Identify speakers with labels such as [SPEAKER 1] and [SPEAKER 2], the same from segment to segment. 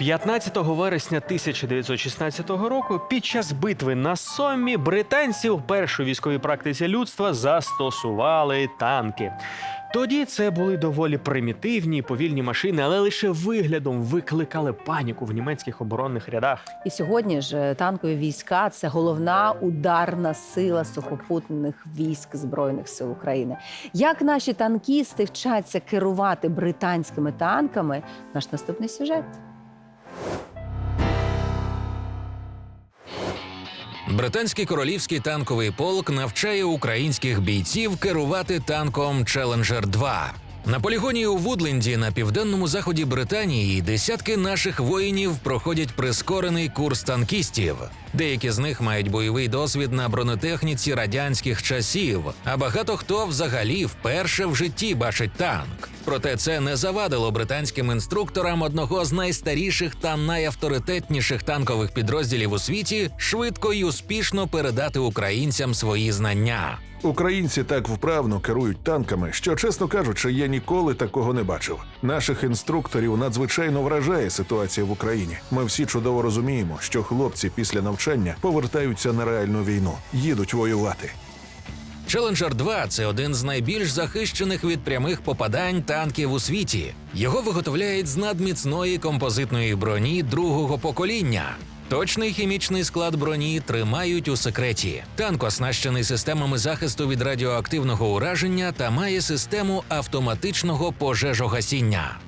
[SPEAKER 1] 15 вересня 1916 року під час битви на Соммі британці в першій військовій практиці людства застосували танки. Тоді це були доволі примітивні і повільні машини, але лише виглядом викликали паніку в німецьких оборонних рядах.
[SPEAKER 2] І сьогодні ж е, танкові війська це головна ударна сила сухопутних військ збройних сил України. Як наші танкісти вчаться керувати британськими танками? Наш наступний сюжет.
[SPEAKER 3] Британський королівський танковий полк навчає українських бійців керувати танком Challenger 2 На полігоні у Вудленді на південному заході Британії десятки наших воїнів проходять прискорений курс танкістів. Деякі з них мають бойовий досвід на бронетехніці радянських часів, а багато хто взагалі вперше в житті бачить танк. Проте це не завадило британським інструкторам одного з найстаріших та найавторитетніших танкових підрозділів у світі швидко й успішно передати українцям свої знання.
[SPEAKER 4] Українці так вправно керують танками, що, чесно кажучи, я ніколи такого не бачив. Наших інструкторів надзвичайно вражає ситуація в Україні. Ми всі чудово розуміємо, що хлопці після навчання повертаються на реальну війну, їдуть воювати.
[SPEAKER 3] Challenger 2 – це один з найбільш захищених від прямих попадань танків у світі. Його виготовляють з надміцної композитної броні другого покоління. Точний хімічний склад броні тримають у секреті. Танк оснащений системами захисту від радіоактивного ураження та має систему автоматичного пожежогасіння.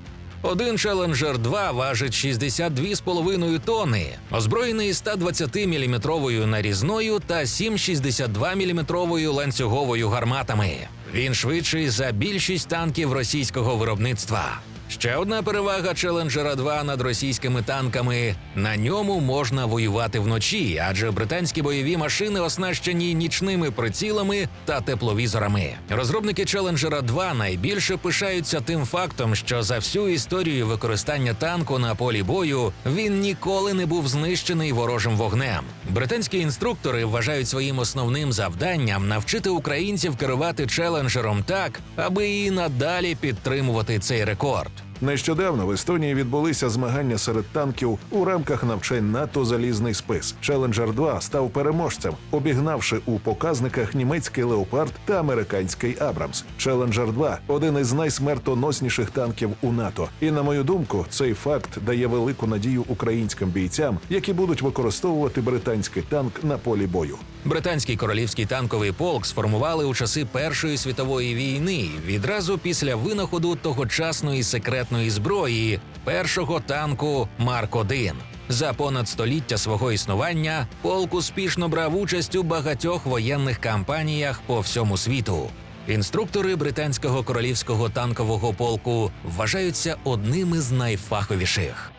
[SPEAKER 3] Один Challenger 2 важить 62,5 тонни, озброєний 120-мм нарізною та 7,62-мм ланцюговою гарматами. Він швидший за більшість танків російського виробництва. Ще одна перевага Challenger 2 над російськими танками на ньому можна воювати вночі, адже британські бойові машини оснащені нічними прицілами та тепловізорами. Розробники Challenger 2 найбільше пишаються тим фактом, що за всю історію використання танку на полі бою він ніколи не був знищений ворожим вогнем. Британські інструктори вважають своїм основним завданням навчити українців керувати Челенджером так, аби і надалі підтримувати цей рекорд.
[SPEAKER 4] Нещодавно в Естонії відбулися змагання серед танків у рамках навчань НАТО Залізний спис. Challenger 2 став переможцем, обігнавши у показниках німецький леопард та американський Абрамс. Challenger 2 – один із найсмертоносніших танків у НАТО. І на мою думку, цей факт дає велику надію українським бійцям, які будуть використовувати британський танк на полі бою.
[SPEAKER 3] Британський королівський танковий полк сформували у часи Першої світової війни відразу після винаходу тогочасної секретної зброї першого танку Марк 1 За понад століття свого існування полк успішно брав участь у багатьох воєнних кампаніях по всьому світу. Інструктори британського королівського танкового полку вважаються одними з найфаховіших.